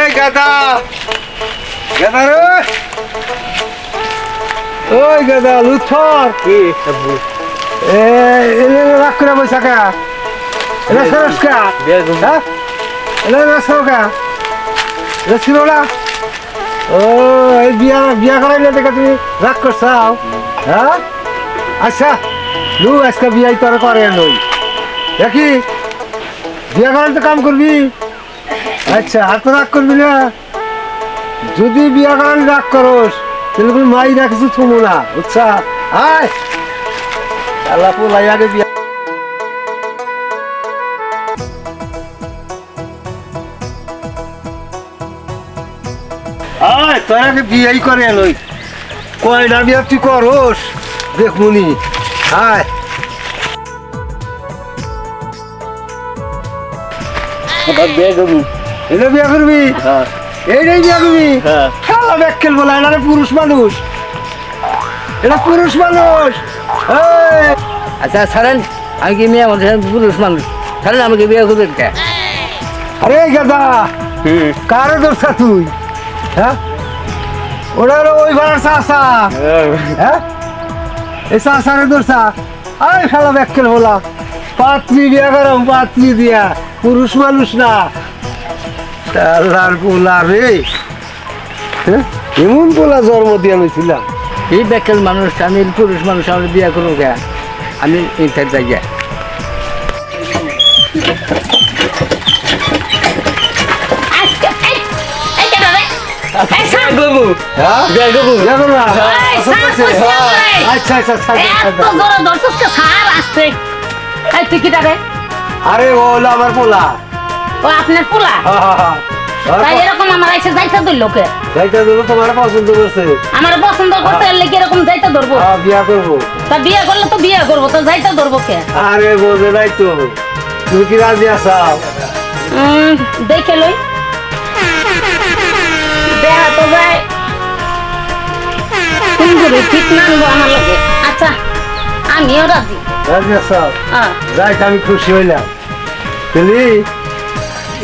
এই গাদা গাদা রে! ওই গাদা লুথর কি এ এলে রাখ করে বসে কা? এলে সরস কা? হ্যাঁ? এলে রসো কা? ও এই বিয়া বিয়া করাইলে দেখে তুমি রাগ করছাও। হ্যাঁ? আচ্ছা লু আজকে বিয়াই তোর করে নই। দেখি বিয়া করার তো কাম করবি? আচ্ছা আর তো রাগ করবি না। যদি বিয়া করার রাগ করস, তাহলে তুমি মাই না, কিছু থুমু না, বুঝছা? আয়। আল্লাহ পোলাই আগে বিয়া। আয়, তোর আগে বিয়াই করে নই কয়টা বিয়া তুই করস দেখমুনি আয়। আবার করব? এটা বিয়া করবি? হ্যাঁ। এইটাই বিয়া করবি? হ্যাঁ। খেলা ব্যাগ খেলব না এটা পুরুষ মানুষ। এটা পুরুষ মানুষ। আচ্ছা ছাড়েন আমি কি মেয়ে মানুষ পুরুষ মানুষ? ছাড়েন আমাকে বিয়ে করবেন কে? আরে গাদা কারে দোষা তুই? হ্যাঁ? হলো ওই ভাড়ার চাষা হ্যাঁ। এই চাষারে দোষা আরে খেলা ব্যাগ খেলব না। পাত্রী বিয়া করম পাত্রী দিয়া। পুরুষ মানুষ না। আল্লাহর পোলা রে। হ্যাঁ? এমন পোলা জন্ম দিয়ে লইছিলাম এই বেকাল মানুষ আমি পুরুষ মানুষ আমি বিয়ে করব কে আমি ইন্টার জায়গা আজকে এই এই কেন রে? এই সাপ করব। হ্যাঁ? বিয়ে করব। বিয়া করব না? এই, সাপ কইছে আমারে। আচ্ছা আচ্ছা আচ্ছা, এত আচ্ছা। জোরে ধরছিস কে? সার আসছে। এই তুই কিটা রে? আরে ও আমার পোলা। ও আপনার পোলা? তাই এরকম আমার এসে যাইতে ধরল কে? যাইতে দেবো তোমার পছন্দ করছে। আমার পছন্দ কি এরকম যাইতে ধরবো? হ্যাঁ, বিয়া করব। তা বিয়ে করলে তো বিয়ে করব তো যাইতে ধরবো কে? আরে বোঝে নাই তো। তুমি কি রাজি আসাও দেখে লই। দেখা তো যায়। সুন্দরী ঠিক নানবো আমার আচ্ছা আমিও রাজি। রাজি আসাও হ্যাঁ। যাই আমি খুশি হইলাম।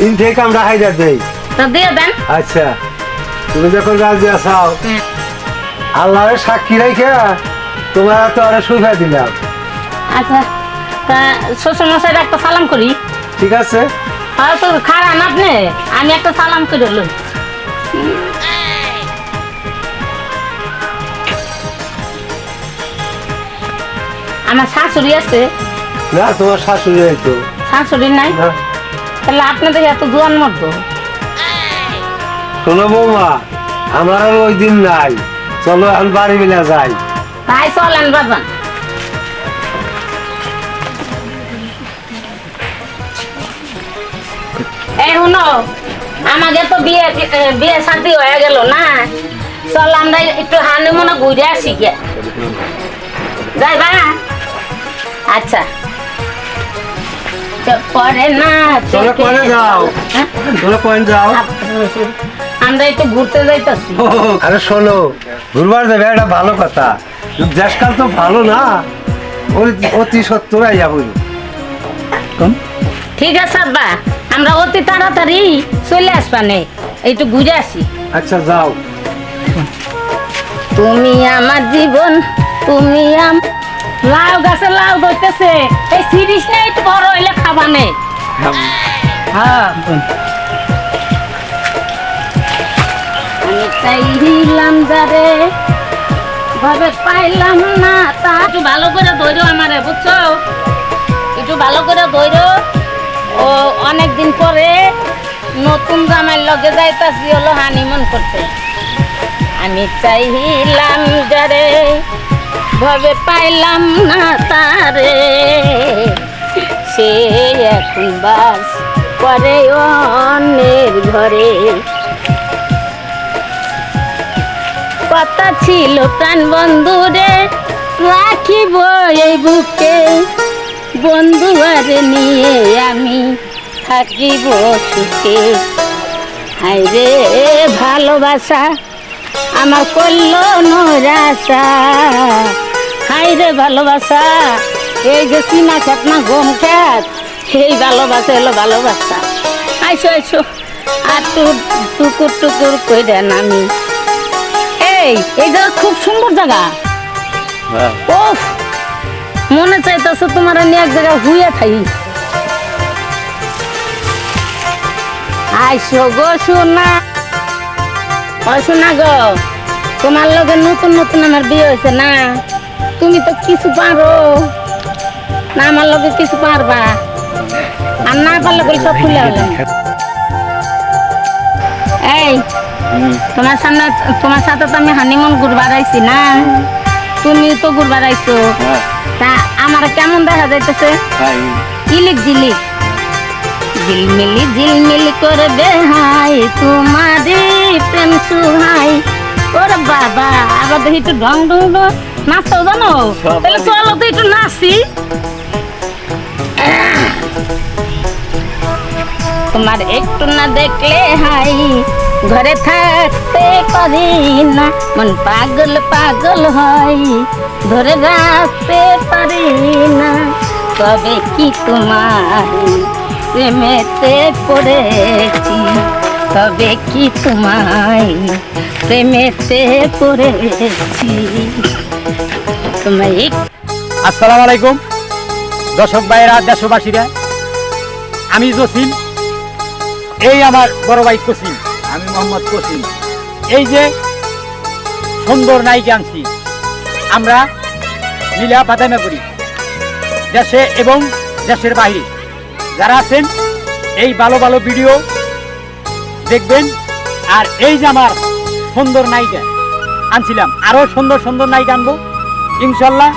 ইন থেকে আমরা হাইজার দেই। তা দিয়ে দেন। আচ্ছা তুমি যখন রাজি আসাও। আল্লাহর সাক্ষী রাইখা তোমার তো আরে সুবিধা দিলাম। আচ্ছা তা শ্বশুর মশাইরা একটা সালাম করি। ঠিক আছে। আর তো খারান আপনি? আমি একটা সালাম করে লই আমার শাশুড়ি আছে। না তোমার শাশুড়ি হয়তো শাশুড়ি নাই? তাহলে আপনাদের এত জোয়ান মতো শোনো বৌমা আমার আর ওই দিন নাই। চলো এখন বাড়ি বেলা যাই। তাই চলেন বাজান এই শুনো আমাকে তো বিয়ে বিয়ে শান্তি হয়ে গেল না? চল আমরা একটু হানি মনে ঘুরে আসি গে যাইবা আচ্ছা। না পরে যাও। হ্যাঁ? চলো যাও? আমরা একটু ঘুরতে যাইতাছি। আরে শোনো ঘুরবার যাবে এটা ভালো কথা। দেশকাল তো ভালো না। ওই- অতি সত্তর আইয়া ঠিক আছে আব্বা আমরা অতি তাড়াতাড়ি চলে আসবানে একটু ঘুরে আসি। আচ্ছা যাও। তুমি আমার জীবন তুমি আম লাউ গাছে লাউ ধরতেছে। এই সিরিজ না একটু বড় হইলে খাবানে হ্যাঁ। আমি চাইলাম যারে ভাবে পাইলাম না তা একটু ভালো করে ধরো আমারে বুঝছ? একটু ভালো করে ধরো ও অনেক দিন পরে নতুন জামাই লগে যাইতাছি হলো হানিমুন করতে। আমি চাইলাম যারে ভাবে পাইলাম না তারে। সে এখন বাস করে অন্যের ঘরে। কথা ছিল প্রাণ বন্ধুরে রাখিব এই বুকে। বন্ধু আর নিয়ে আমি থাকিব সুখে। হাই রে, ভালোবাসা আমার করল নৈরাশা হাই রে ভালোবাসা। এই যে সিনা খেত না গম খেত সেই ভালোবাসা এলো ভালোবাসা। আইসো আইসো। আর টুর টুকুর টুকুর কইরা নামি এই এই জায়গা খুব সুন্দর জায়গা। হ্যাঁ। ওফ মনে চাইতেছে তোমার নিয়ে এক জায়গায় হুইয়া থাই। আইসো গো সোনা। ও সোনা গো তোমার লগে নতুন নতুন আমার বিয়ে হয়েছে না? তুমি তো কিছু পারো। না আমার লগে কিছু পারবা। আর না পারলে বলে সব খুলে হলো এই তোমার সামনে তোমার সাথে তো আমি হানিমুন ঘুরবার আইছি না। তুমি তো ঘুরবার আইছো। হ্যাঁ। তা আমার কেমন দেখা যাইতেছে? জিলিক জিলিক। ঝিলমিলি ঝিলমিলি করবে হাই তোমারি প্রেম সুহাই। ওরে বাবা আবার দেখি একটু ঢং ঢং ঢং। নাচতেও জানো? সব তাহলে চলো তো একটু নাচি। তোমার একটু না দেখলে হাই ঘরে থাকতে পারি না। মন পাগল পাগল হয় ধরে রাখতে পারি না। তবে কি তোমার প্রেমেতে পড়েছি? তবে কি তোমায় প্রেমেতে পড়েছি? আসসালামু আলাইকুম। দর্শক ভাইয়েরা দেশবাসীরা আমি জসিম। এই আমার বড় ভাই কসিম। আমি মোহাম্মদ কসিম। এই যে সুন্দর নায়িকা আনছি আমরা মিলা বাদামে করি দেশে এবং দেশের বাইরে। যারা আছেন এই ভালো ভালো ভিডিও দেখবেন। আর এই যে আমার সুন্দর নায়িকা আনছিলাম। আরও সুন্দর সুন্দর নায়িকা আনব। ইনশাল্লাহ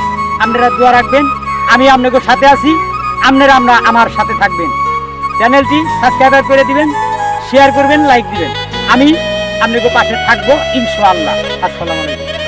আপনারা দোয়া রাখবেন। আমি আপনাদের সাথে আছি। আপনারা আমরা আমার সাথে থাকবেন। চ্যানেলটি সাবস্ক্রাইব করে দিবেন শেয়ার করবেন লাইক দিবেন। আমি আপনাদের পাশে থাকব ইনশাআল্লাহ আসসালামু আলাইকুম।